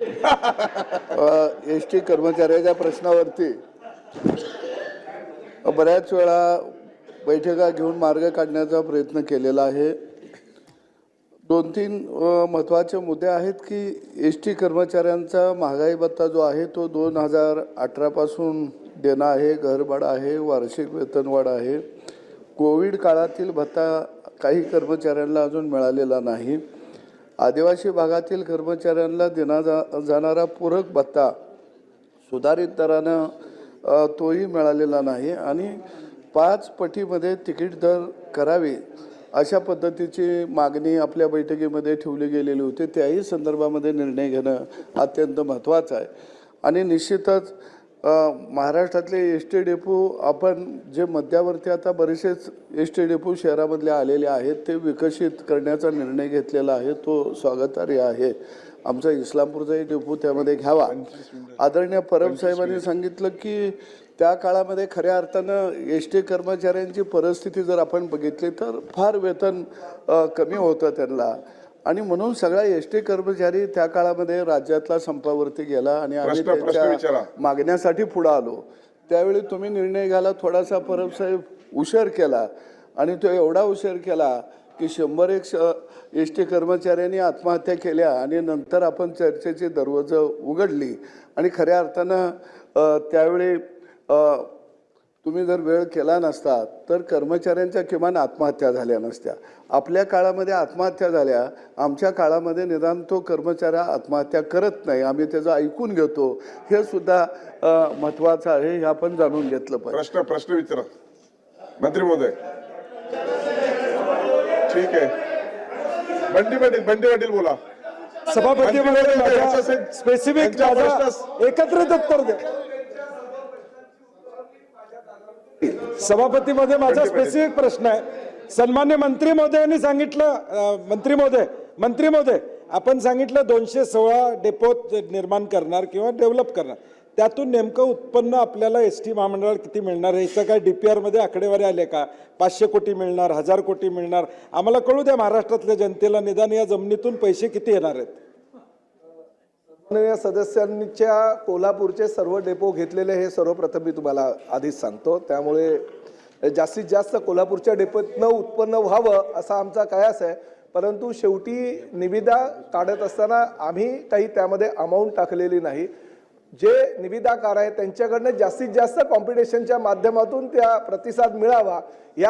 S T कर्मचाऱ्याच्या प्रश्नावरती बऱ्याच वेळा बैठका घेऊन मार्ग काढण्याचा प्रयत्न केलेला आहे. दोन तीन महत्त्वाचे मुद्दे आहेत की एस टी कर्मचाऱ्यांचा महागाई भत्ता जो आहे तो दोन हजार अठरापासून देणं आहे घरभाड आहे वार्षिक वेतनवाढ आहे. कोविड काळातील भत्ता काही कर्मचाऱ्यांना अजून मिळालेला नाही. आदिवासी भागातील कर्मचाऱ्यांना दिला जा जाणारा पूरक भत्ता सुधारित दरानं तोही मिळालेला नाही आणि पाच पटीमध्ये तिकीट दर करावे अशा पद्धतीची मागणी आपल्या बैठकीमध्ये ठेवली गेलेली होती. त्याही संदर्भामध्ये निर्णय घेणं अत्यंत महत्त्वाचं आहे. आणि निश्चितच महाराष्ट्रातले एस टी डेपो आपण जे मध्यावरती आता बरेचसेच एस टी डेपो शहरामधले आलेले आहेत ते विकसित करण्याचा निर्णय घेतलेला आहे तो स्वागतार्ह आहे. आमचा इस्लामपूरचाही डेपो त्यामध्ये घ्यावा. आदरणीय परब साहेबांनी सांगितलं की त्या काळामध्ये खऱ्या अर्थानं एस टी कर्मचाऱ्यांची परिस्थिती जर आपण बघितली तर फार वेतन कमी होतं त्यांना. आणि म्हणून सगळा एस टी कर्मचारी त्या काळामध्ये राज्यातला संपावरती गेला आणि आम्ही त्यांच्या. मागण्यासाठी पुढं आलो त्यावेळी तुम्ही निर्णय घ्यायला थोडासा परब साहेब उशीर केला आणि तो एवढा उशीर केला की शंभर एक एस टी कर्मचाऱ्यांनी आत्महत्या केल्या आणि नंतर आपण चर्चेची दरवाजं उघडली आणि खऱ्या अर्थानं त्यावेळी तुम्ही जर वेळ केला नसता तर कर्मचाऱ्यांच्या किमान आत्महत्या झाल्या नसत्या. आपल्या काळामध्ये आत्महत्या झाल्या आमच्या काळामध्ये निदान तो कर्मचारी आत्महत्या करत नाही. आम्ही त्याचं ऐकून घेतो. हे सुद्धा अ, महत्त्वाचं आहे हे आपण जाणून घेतलं पाहिजे. प्रश्न प्रश्न विचारा. मंत्री महोदय. ठीक आहे. बंटी पाटील बंटी पाटील बोला. सभापती स्पेसिफिक एकत्रित उत्तर द्या. सभापतीमध्ये माझा. स्पेसिफिक प्रश्न आहे. सन्मान्य मंत्री महोदयांनी सांगितलं मंत्री महोदय मंत्री महोदय आपण सांगितलं दोनशे सोळा डेपोत निर्माण करणार किंवा डेव्हलप करणार. त्यातून नेमकं उत्पन्न आपल्याला एस टी महामंडळाला किती मिळणार आहे? याचं काय डी पी आरमध्ये आकडेवारी आले का? पाचशे कोटी मिळणार हजार कोटी मिळणार? आम्हाला कळू द्या महाराष्ट्रातल्या जनतेला निदान या जमिनीतून पैसे किती येणार आहेत? माननीय सदस्यांच्या कोल्हापूरचे सर्व डेपो घेतलेले हे सर्वप्रथम मी तुम्हाला आधीच सांगतो. त्यामुळे जास्तीत जास्त कोल्हापूरच्या डेपोतनं उत्पन्न व्हावं असा आमचा कयास आहे. परंतु शेवटी निविदा काढत असताना आम्ही काही त्यामध्ये अमाऊंट टाकलेली नाही. जे निविदाकार आहेत त्यांच्याकडनं जास्तीत जास्त कॉम्पिटिशनच्या माध्यमातून त्या प्रतिसाद मिळावा या